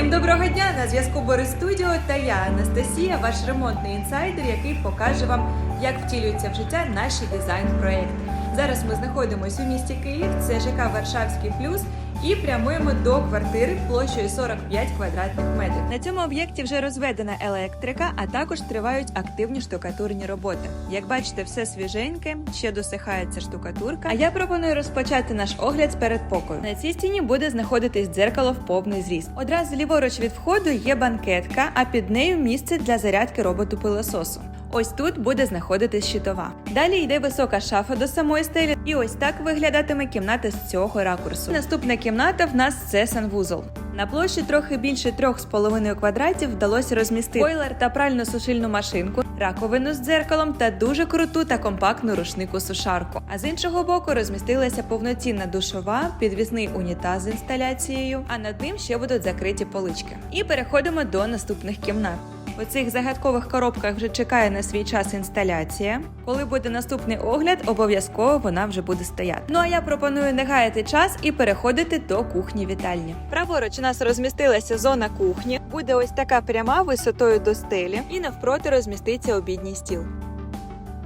Всім доброго дня! На зв'язку Борис Студіо та я, Анастасія, ваш ремонтний інсайдер, який покаже вам, як втілюються в життя наші дизайн-проекти. Зараз ми знаходимося у місті Київ, це ЖК Варшавський плюс. І прямуємо до квартири площею 45 квадратних метрів. На цьому об'єкті вже розведена електрика, а також тривають активні штукатурні роботи. Як бачите, все свіженьке, ще досихається штукатурка. А я пропоную розпочати наш огляд з передпокою. На цій стіні буде знаходитись дзеркало в повний зріст. Одразу ліворуч від входу є банкетка, а під нею місце для зарядки роботу пилососу. Ось тут буде знаходитись щитова. Далі йде висока шафа до самої стелі, і ось так виглядатиме кімната з цього ракурсу. Наступна кімната в нас це санвузол. На площі трохи більше 3,5 квадратів вдалося розмістити бойлер та пральну сушильну машинку, раковину з дзеркалом та дуже круту та компактну рушнику сушарку. А з іншого боку розмістилася повноцінна душова, підвісний унітаз з інсталяцією, а над ним ще будуть закриті полички. І переходимо до наступних кімнат. У цих загадкових коробках вже чекає на свій час інсталяція. Коли буде наступний огляд, обов'язково вона вже буде стояти. Ну а я пропоную не гаяти час і переходити до кухні вітальні. Праворуч у нас розмістилася зона кухні. Буде ось така пряма висотою до стелі, і навпроти розміститься обідній стіл.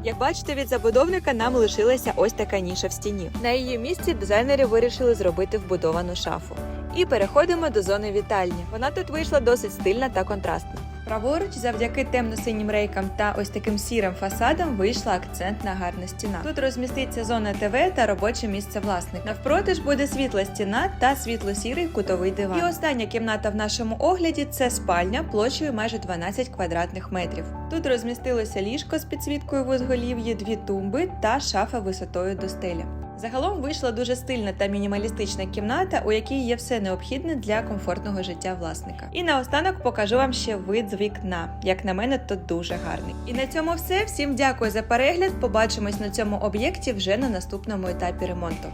Як бачите, від забудовника нам лишилася ось така ніша в стіні. На її місці дизайнери вирішили зробити вбудовану шафу. І переходимо до зони вітальні. Вона тут вийшла досить стильна та контрастна. Праворуч, завдяки темно-синім рейкам та ось таким сірим фасадам, вийшла акцентна гарна стіна. Тут розміститься зона ТВ та робоче місце власника. Навпроти ж буде світла стіна та світло-сірий кутовий диван. І остання кімната в нашому огляді це спальня площею майже 12 квадратних метрів. Тут розмістилося ліжко з підсвіткою в узголів'ї, дві тумби та шафа висотою до стелі. Загалом вийшла дуже стильна та мінімалістична кімната, у якій є все необхідне для комфортного життя власника. І наостанок покажу вам ще вид з вікна. Як на мене, то дуже гарний. І на цьому все. Всім дякую за перегляд. Побачимось на цьому об'єкті вже на наступному етапі ремонту.